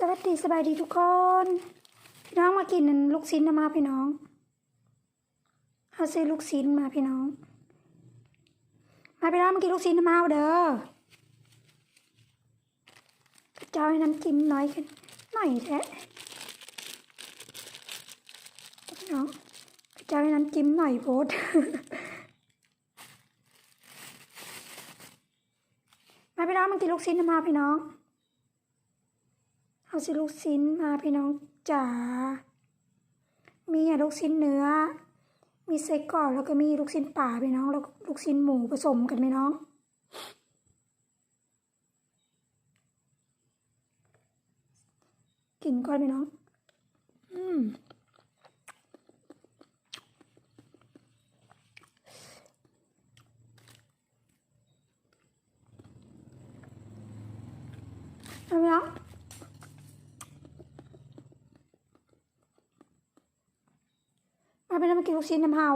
สวัสดีสบายดีทุกคน พี่น้องมากินลูกชิ้นนะมาพี่น้องเขาซื้อลูกชิ้นมาพี่น้อง มาพี่น้องมากินลูกชิ้นนะมาเอาเด้อเจ้าให้น้ำจิ้มน้อยขึ้นหน่อยแท้พี่น้องเจ้าให้น้ำจิ้มหน่อยโพดมาพี่น้องมากินลูกชิ้นนะมาพี่น้อง เอาสิลูกชิ้นมาพี่น้องจ๋า มีอะลูกชิ้นเนื้อ มีไส้กรอกแล้วก็มีลูกชิ้นป่าพี่น้อง แล้วก็ลูกชิ้นหมูผสมกันพี่น้อง กินก่อนพี่น้อง อืมเอาพี่น้องมาเป็นน้ำมากินลูก ชิ้นน้ำเฮา